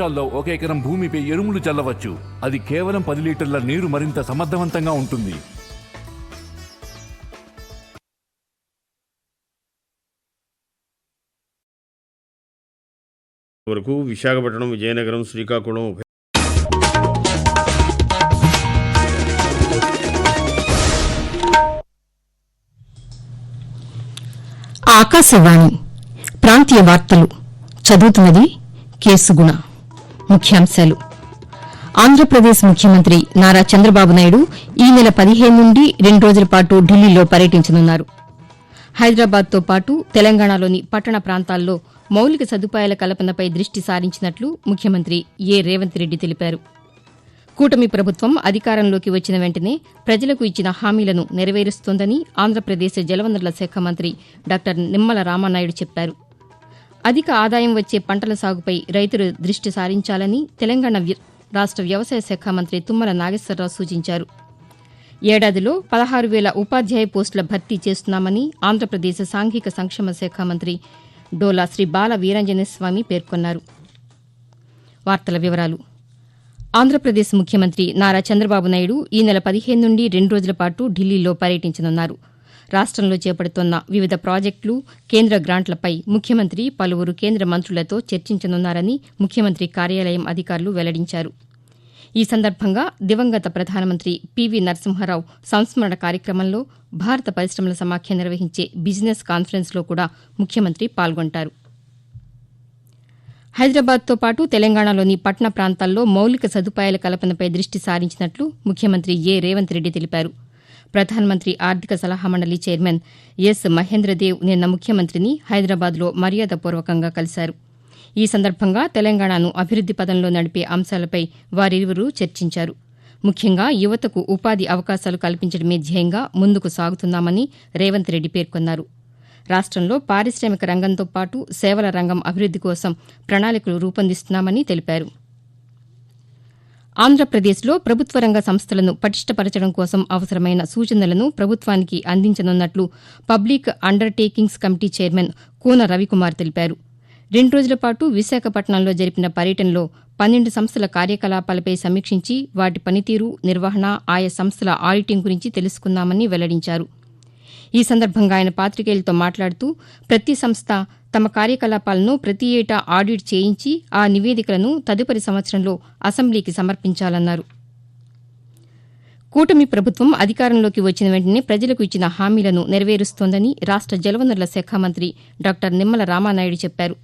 వర్షాల్లో ఒక ఎకరం భూమిపై ఎరువులు చల్లవచ్చు. అది కేవలం పది లీటర్ల నీరు మరింత సమర్థవంతంగా ఉంటుంది. వరకు విశాఖపట్నం విజయనగరం శ్రీకాకుళం ఆకాశవాణి ప్రాంతీయ వార్తలు. చదువుతున్నది కేసుగుణ ముఖ్యాంశాలు. ఆంధ్రప్రదేశ్ ముఖ్యమంత్రి నారా చంద్రబాబు నాయుడు ఈ నెల పదిహేను నుండి రెండు రోజుల పాటు ఢిల్లీలో పర్యటించనున్నారు. హైదరాబాద్తో పాటు తెలంగాణలోని పట్టణ ప్రాంతాల్లో మౌలిక సదుపాయాల కల్పనపై దృష్టి సారించినట్లు ముఖ్యమంత్రి ఏ. రేవంత్ రెడ్డి తెలిపారు. కూటమి ప్రభుత్వం అధికారంలోకి వచ్చిన వెంటనే ప్రజలకు ఇచ్చిన హామీలను నెరవేరుస్తోందని ఆంధ్రప్రదేశ్ జలవనరుల శాఖ మంత్రి డాక్టర్ నిమ్మల రామానాయుడు చెప్పారు. అధిక ఆదాయం వచ్చే పంటల సాగుపై రైతులు దృష్టి సారించాలని తెలంగాణ రాష్ట వ్యవసాయ శాఖ మంత్రి తుమ్మల నాగేశ్వరరావు సూచించారు. ఏడాదిలో పదహారు వేల ఉపాధ్యాయ పోస్టుల భర్తీ చేస్తున్నామని ఆంధ్రప్రదేశ్ సాంఘిక సంక్షేమ శాఖ మంత్రి డోలా శ్రీ బాల వీరాంజనేయస్వామి పేర్కొన్నారు. వార్తల వివరాలు. ఆంధ్రప్రదేశ్ ముఖ్యమంత్రి నారా చంద్రబాబు నాయుడు ఈ నెల పదిహేను నుండి రెండు రోజుల పాటు ఢిల్లీలో పర్యటించనున్నారు. రాష్టంలో చేపడుతోన్న వివిధ ప్రాజెక్టులు కేంద్ర గ్రాంట్లపై ముఖ్యమంత్రి పలువురు కేంద్ర మంత్రులతో చర్చించనున్నారని ముఖ్యమంత్రి కార్యాలయం అధికారులు వెల్లడించారు. ఈ సందర్భంగా దివంగత ప్రధానమంత్రి పివి నరసింహారావు సంస్మరణ కార్యక్రమంలో భారత పరిశ్రమల సమాఖ్య నిర్వహించే బిజినెస్ కాన్ఫరెన్స్లో కూడా ముఖ్యమంత్రి పాల్గొంటారు. హైదరాబాద్తో పాటు తెలంగాణలోని పట్టణ ప్రాంతాల్లో మౌలిక సదుపాయాల కల్పనపై దృష్టి సారించినట్లు ముఖ్యమంత్రి ఏ. రేవంత్ రెడ్డి తెలిపారు. ప్రధానమంత్రి ఆర్థిక సలహా మండలి చైర్మన్ ఎస్. మహేంద్రదేవ్ నిన్న ముఖ్యమంత్రిని హైదరాబాద్లో మర్యాదపూర్వకంగా కలిశారు. ఈ సందర్భంగా తెలంగాణను అభివృద్ది పదంలో నడిపే అంశాలపై వారిరువురు చర్చించారు. ముఖ్యంగా యువతకు ఉపాధి అవకాశాలు కల్పించడమే ధ్యేయంగా ముందుకు సాగుతున్నామని రేవంత్ రెడ్డి పేర్కొన్నారు. రాష్టంలో పారిశ్రామిక రంగంతో పాటు సేవల రంగం అభివృద్ది కోసం ప్రణాళికలు రూపొందిస్తున్నామని తెలిపారు. ఆంధ్రప్రదేశ్లో ప్రభుత్వ రంగ సంస్థలను పటిష్టపరచడం కోసం అవసరమైన సూచనలను ప్రభుత్వానికి అందించనున్నట్లు public undertakings committee chairman Koona Ravikumar తెలిపారు. రెండు రోజుల పాటు విశాఖపట్నంలో జరిపిన పర్యటనలో పన్నెండు సంస్థల కార్యకలాపాలపై సమీక్షించి వాటి పనితీరు నిర్వహణ ఆయా సంస్థల ఆడిటింగ్ గురించి తెలుసుకున్నామని వెల్లడించారు. ఈ సందర్భంగా ఆయన పాతికేయులతో మాట్లాడుతూ ప్రతి సంస్థ తమ కార్యకలాపాలను ప్రతి ఏటా ఆడిట్ చేయించి ఆ నివేదికలను తదుపరి సంవత్సరంలో అసెంబ్లీకి సమర్పించాలన్నారు. కూటమి ప్రభుత్వం అధికారంలోకి వచ్చిన వెంటనే ప్రజలకు ఇచ్చిన హామీలను నెరవేరుస్తోందని రాష్ట జలవనరుల శాఖ మంత్రి డాక్టర్ నిమ్మల రామానాయుడు చెప్పారు.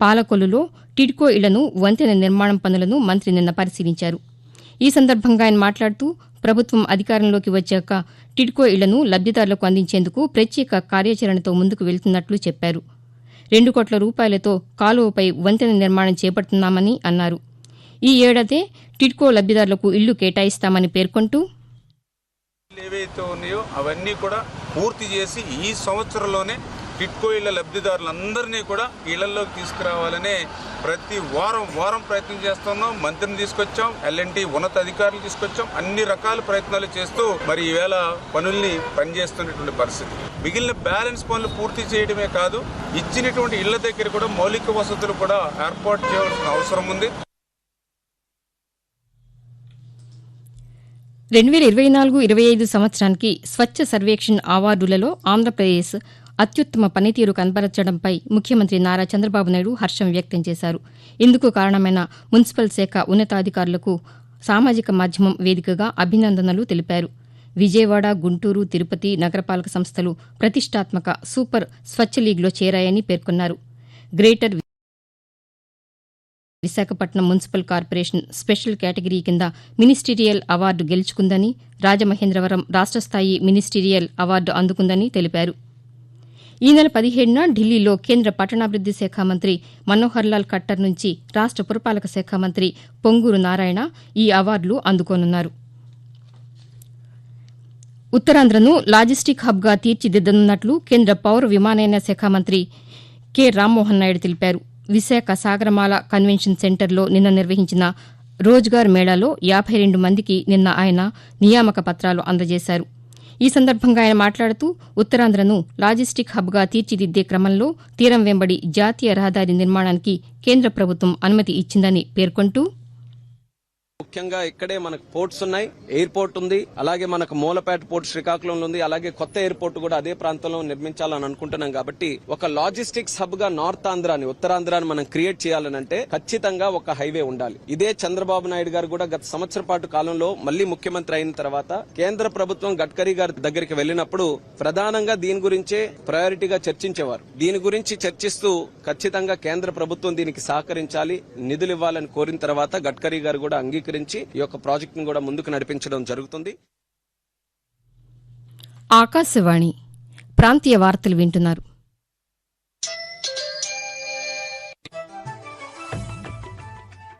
పాలకొల్లులో టిడ్కో ఇళ్ళను వంతెన నిర్మాణం పనులను మంత్రి నిన్న పరిశీలించారు. ఈ సందర్భంగా ఆయన మాట్లాడుతూ ప్రభుత్వం అధికారంలోకి వచ్చాక టిడ్కో ఇళ్ళను లబ్దిదారులకు అందించేందుకు ప్రత్యేక కార్యాచరణతో ముందుకు వెళ్తున్నట్లు చెప్పారు. రెండు కోట్ల రూపాయలతో కాలువపై వంతెన నిర్మాణం చేపడుతున్నామని అన్నారు. ఈ ఏడాదే టిడ్కో లబ్దిదారులకు ఇళ్ళు కేటాయిస్తామని పేర్కొంటూ ఏవైతే ఉన్నాయో అవన్నీ కూడా పూర్తి చేసి ఈ సంవత్సరంలోనే టిట్కో ఇళ్ళ లబ్ధిదారులందరినీ కూడా ఇళ్ళలోకి తీసుకురావాలనే ప్రతి వారం వారం ప్రయత్నం చేస్తున్నాం. మంత్రిని తీసుకొచ్చాం ఎల్ఎన్టీ ఉన్నత అధికారులు తీసుకొచ్చాం. అన్ని రకాల ప్రయత్నాలు చేస్తూ మరి ఈవేళ పనుల్ని పనిచేస్తున్నటువంటి పరిస్థితి. మిగిలిన బ్యాలెన్స్ పనులు పూర్తి చేయడమే కాదు ఇచ్చినటువంటి ఇళ్ళ దగ్గర కూడా మౌలిక వసతులు కూడా ఏర్పాటు చేయవలసిన అవసరం ఉంది. రెండు వేల ఇరవై నాలుగు ఇరవై ఐదు సంవత్సరానికి స్వచ్ఛ సర్వేక్షణ్ అవార్డులలో ఆంధ్రప్రదేశ్ అత్యుత్తమ పనితీరు కనబరచడంపై ముఖ్యమంత్రి నారా చంద్రబాబు నాయుడు హర్షం వ్యక్తం చేశారు. ఇందుకు కారణమైన మున్సిపల్ శాఖ ఉన్నతాధికారులకు సామాజిక మాధ్యమం వేదికగా అభినందనలు తెలిపారు. విజయవాడ గుంటూరు తిరుపతి నగరపాలక సంస్థలు ప్రతిష్టాత్మక సూపర్ స్వచ్ఛ లీగ్లో చేరాయని పేర్కొన్నారు. Greater Visakhapatnam municipal corporation special category కింద మినిస్టీరియల్ అవార్డు గెలుచుకుందని రాజమహేంద్రవరం రాష్ట్రస్థాయి మినిస్టీరియల్ అవార్డు అందుకుందని తెలిపారు. ఈ నెల పదిహేడున ఢిల్లీలో కేంద్ర పట్టణాభివృద్ది శాఖ మంత్రి మనోహర్ లాల్ ఖట్టర్ నుంచి రాష్ట పురపాలక శాఖ మంత్రి పొంగూరు నారాయణ ఈ అవార్డులు అందుకోనున్నారు. ఉత్తరాంధ్రను లాజిస్టిక్ హబ్గా తీర్చిదిద్దనున్నట్లు కేంద్ర పౌర విమానయాన శాఖ మంత్రి కె. రామ్మోహన్ నాయుడు తెలిపారు. విశాఖ సాగరమాల కన్వెన్షన్ సెంటర్లో నిన్న నిర్వహించిన రోజ్గార్ మేళాలో యాభై రెండు మందికి నిన్న ఆయన నియామక పత్రాలు అందజేశారు. ఈ సందర్భంగా ఆయన మాట్లాడుతూ ఉత్తరాంధ్రను లాజిస్టిక్ హబ్గా తీర్చిదిద్దే క్రమంలో తీరం వెంబడి జాతీయ రహదారి నిర్మాణానికి కేంద్ర ప్రభుత్వం అనుమతి ఇచ్చిందని పేర్కొంటూ ముఖ్యంగా ఇక్కడే మనకు పోర్ట్స్ ఉన్నాయి. ఎయిర్పోర్ట్ ఉంది. అలాగే మనకు మూలపేట పోర్ట్ శ్రీకాకుళంలో ఉంది. అలాగే కొత్త ఎయిర్పోర్ట్ కూడా అదే ప్రాంతంలో నిర్మించాలని అనుకుంటున్నాం కాబట్టి ఒక లాజిస్టిక్స్ హబ్గా నార్త్ ఆంధ్రాని ఉత్తరాంధ్రాని మనం క్రియేట్ చేయాలనంటే ఖచ్చితంగా ఒక హైవే ఉండాలి. ఇదే చంద్రబాబు నాయుడు గారు కూడా గత సంవత్సర పాటు కాలంలో మళ్ళీ ముఖ్యమంత్రి అయిన తర్వాత కేంద్ర ప్రభుత్వం గడ్కరీ గారి దగ్గరికి వెళ్ళినప్పుడు ప్రధానంగా దీని గురించే ప్రయారిటీగా చర్చించేవారు. దీని గురించి చర్చిస్తూ ఖచ్చితంగా కేంద్ర ప్రభుత్వం దీనికి సహకరించాలి నిధులు ఇవ్వాలని కోరిన తర్వాత గడ్కరీ గారు కూడా అంగీకరించారు. స్వీకరించి ఈ యొక్క ప్రాజెక్ట్ను కూడా ముందుకు నడిపించడం జరుగుతుంది. ఆకాశవాణి ప్రాంతీయ వార్తలు వింటున్నారు.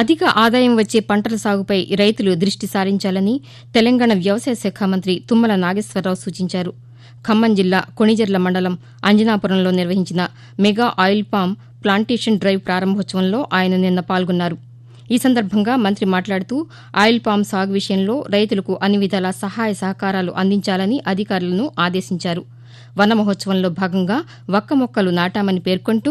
అధిక ఆదాయం వచ్చే పంటల సాగుపై రైతులు దృష్టి సారించాలని తెలంగాణ వ్యవసాయ శాఖ మంత్రి తుమ్మల నాగేశ్వరరావు సూచించారు. ఖమ్మం జిల్లా కొణిజర్ల మండలం అంజనాపురంలో నిర్వహించిన mega oil palm plantation drive ప్రారంభోత్సవంలో ఆయన నిన్న పాల్గొన్నారు. ఈ సందర్భంగా మంత్రి మాట్లాడుతూ ఆయిల్ పామ్ సాగు విషయంలో రైతులకు అన్ని విధాల సహాయ సహకారాలు అందించాలని అధికారులను ఆదేశించారు. వన మహోత్సవంలో భాగంగా వక్క మొక్కలు నాటామని పేర్కొంటూ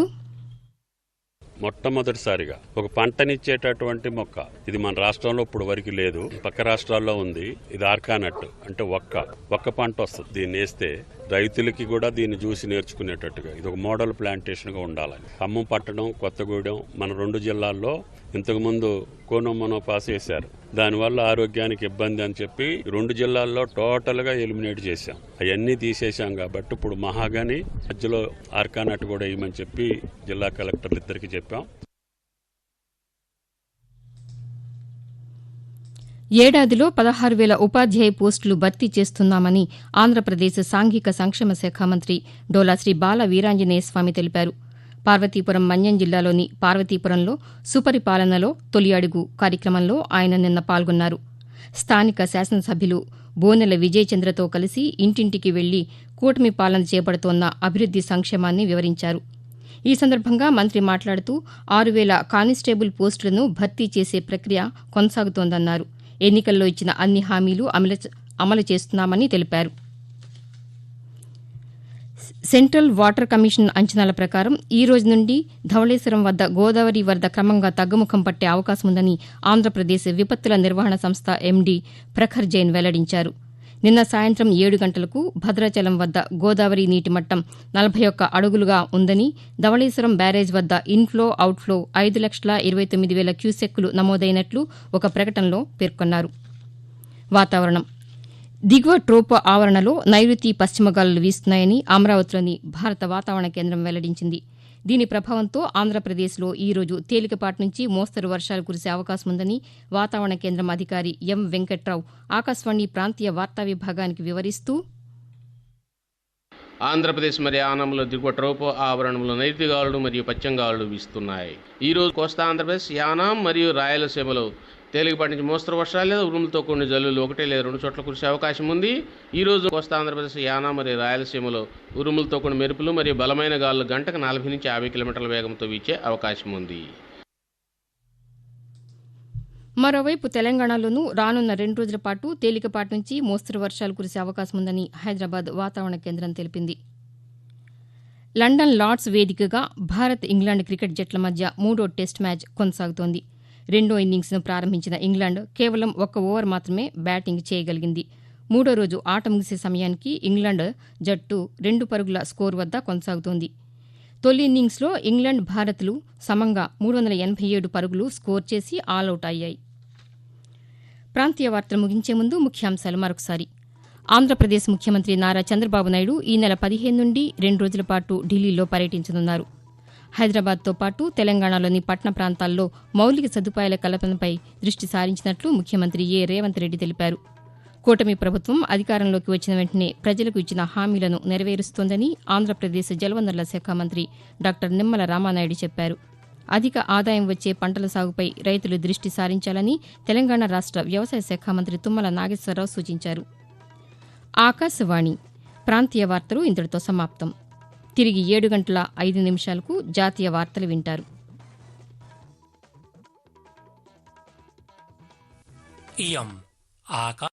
మొట్టమొదటిసారిగా ఒక పంటనిచ్చేటటువంటి మొక్క. ఇది మన రాష్ట్రంలో ఇప్పుడు వరకు లేదు. పక్క రాష్ట్రాల్లో ఉంది. ఇది ఆర్కానట్ అంటే ఒక్క ఒక్క పంట వస్తుంది. దీన్ని వేస్తే రైతులకి కూడా దీన్ని చూసి నేర్చుకునేటట్టుగా. ఇది ఒక మోడల్ ప్లాంటేషన్గా ఉండాలని. ఖమ్మం పట్టడం కొత్తగూడెం మన రెండు జిల్లాల్లో ఇంతకుముందు కోనోమనో కోనమ్మనో పాస్ చేశారు. దానివల్ల ఆరోగ్యానికి ఇబ్బంది అని చెప్పి రెండు జిల్లాల్లో టోటల్గా ఎలిమినేట్ చేశాం. అవన్నీ తీసేశాం కాబట్టి ఇప్పుడు మహాగాని మధ్యలో ఆర్కానట్ కూడా వేయమని చెప్పి జిల్లా కలెక్టర్లు ఇద్దరికి చెప్పాం. ఏడాదిలో పదహారు వేల ఉపాధ్యాయ పోస్టులు భర్తీ చేస్తున్నామని ఆంధ్రప్రదేశ్ సాంఘిక సంక్షేమ శాఖ మంత్రి డోలా శ్రీ బాల వీరాంజనేయ స్వామి తెలిపారు. పార్వతీపురం మన్యం జిల్లాలోని పార్వతీపురంలో సుపరిపాలనలో తొలి అడుగు కార్యక్రమంలో ఆయన నిన్న పాల్గొన్నారు. స్థానిక శాసనసభ్యులు బోనెల విజయచంద్రతో కలిసి ఇంటింటికి వెళ్ళి కూటమి పాలన చేపడుతోన్న అభివృద్ది సంక్షేమాన్ని వివరించారు. ఈ సందర్భంగా మంత్రి మాట్లాడుతూ ఆరు వేల కానిస్టేబుల్ పోస్టులను భర్తీ చేసే ప్రక్రియ కొనసాగుతోందన్నారు. ఎన్నికల్లో ఇచ్చిన అన్ని హామీలు అమలు అమలు చేస్తున్నామని తెలిపారు. సెంట్రల్ వాటర్ కమిషన్ అంచనాల ప్రకారం ఈ రోజు నుండి ధవళేశ్వరం వద్ద గోదావరి వరద క్రమంగా తగ్గుముఖం పట్టే అవకాశం ఉందని ఆంధ్రప్రదేశ్ విపత్తుల నిర్వహణ సంస్థ ఎండీ ప్రఖర్ జైన్ వెల్లడించారు. నిన్న సాయంత్రం ఏడు గంటలకు భద్రాచలం వద్ద గోదావరి నీటి మట్టం నలభై ఒక్క అడుగులుగా ఉందని ధవళేశ్వరం బ్యారేజ్ వద్ద ఇన్ఫ్లో అవుట్ఫ్లో ఐదు లక్షల ఇరవై తొమ్మిది వేల క్యూసెక్కులు నమోదైనట్లు ఒక ప్రకటనలో పేర్కొన్నారు. వాతావరణం. దిగువ ట్రోపో ఆవరణలో నైరుతి పశ్చిమ గాలులు వీస్తున్నాయని అమరావతిలోని భారత వాతావరణ కేంద్రం వెల్లడించింది. దీని ప్రభావంతో ఆంధ్రప్రదేశ్లో ఈ రోజు తేలికపాటి నుంచి మోస్తరు వర్షాలు కురిసే అవకాశం ఉందని వాతావరణ కేంద్రం అధికారి ఎం వెంకట్రావు ఆకాశవాణి ప్రాంతీయ వార్తా విభాగానికి వివరిస్తూ ఆంధ్రప్రదేశ్ మరియు ఆనంలో దిగువ ట్రోపో ఆవరణంలో నైరుతిగాలులు మరియు పశ్చిమ వీస్తున్నాయి. ఈ రోజు కోస్తా ఆంధ్రప్రదేశ్ యానాం మరియు రాయలసీమలో తేలికపాటి నుంచి మోస్తరు వర్షాలు లేదా ఉరుములతో కొన్ని జల్లులు ఒకటే లేదా రెండు చోట్ల కురిసే అవకాశం ఉంది. ఈ రోజు కోస్తా ఆంధ్రప్రదేశ్ యానా మరియు రాయలసీమలో ఉరుములతో కొన్ని మెరుపులు మరియు బలమైన గాలులు గంటకు నలభై నుంచి యాభై కిలోమీటర్ల వేగంతో వీచే అవకాశం ఉంది. మరోవైపు తెలంగాణలోనూ రానున్న రెండు రోజుల పాటు తేలికపాటి నుంచి మోస్తరు వర్షాలు కురిసే అవకాశం ఉందని హైదరాబాద్ వాతావరణ కేంద్రం తెలిపింది. లండన్ లార్డ్స్ వేదికగా భారత్ ఇంగ్లాండ్ క్రికెట్ జట్ల మధ్య మూడో టెస్ట్ మ్యాచ్ కొనసాగుతోంది. రెండో ఇన్నింగ్స్ను ప్రారంభించిన ఇంగ్లాండ్ కేవలం ఒక్క ఓవర్ మాత్రమే బ్యాటింగ్ చేయగలిగింది. మూడో రోజు ఆట ముగిసే సమయానికి ఇంగ్లాండ్ జట్టు రెండు పరుగుల స్కోర్ వద్ద కొనసాగుతోంది. తొలి ఇన్నింగ్స్లో ఇంగ్లాండ్ భారత్లు సమంగా మూడు వందల ఎనభై ఏడు పరుగులు స్కోర్ చేసి ఆలౌట్ అయ్యాయి. ప్రాంతీయ వార్తలు ముగించే ముందు ముఖ్యాంశాలు మరొకసారి. ఆంధ్రప్రదేశ్ ముఖ్యమంత్రి నారా చంద్రబాబు నాయుడు ఈ నెల పదిహేను నుండి రెండు రోజుల పాటు ఢిల్లీలో పర్యటించనున్నారు. హైదరాబాద్తో పాటు తెలంగాణలోని పట్టణ ప్రాంతాల్లో మౌలిక సదుపాయాల కల్పనపై దృష్టి సారించినట్లు ముఖ్యమంత్రి ఏ. రేవంత్ రెడ్డి తెలిపారు. కూటమి ప్రభుత్వం అధికారంలోకి వచ్చిన వెంటనే ప్రజలకు ఇచ్చిన హామీలను నెరవేరుస్తోందని ఆంధ్రప్రదేశ్ జలవనరుల శాఖ మంత్రి డాక్టర్ నిమ్మల రామానాయుడు చెప్పారు. అధిక ఆదాయం వచ్చే పంటల సాగుపై రైతులు దృష్టి సారించాలని తెలంగాణ రాష్ట వ్యవసాయ శాఖ మంత్రి తుమ్మల నాగేశ్వరరావు సూచించారు. ఆకాశవాణి ప్రాంతీయ వార్తలు ఇంతటితో సమాప్తం. తిరిగి ఏడు గంటల ఐదు నిమిషాలకు జాతీయ వార్తలు వింటారు. ఇయం ఆకా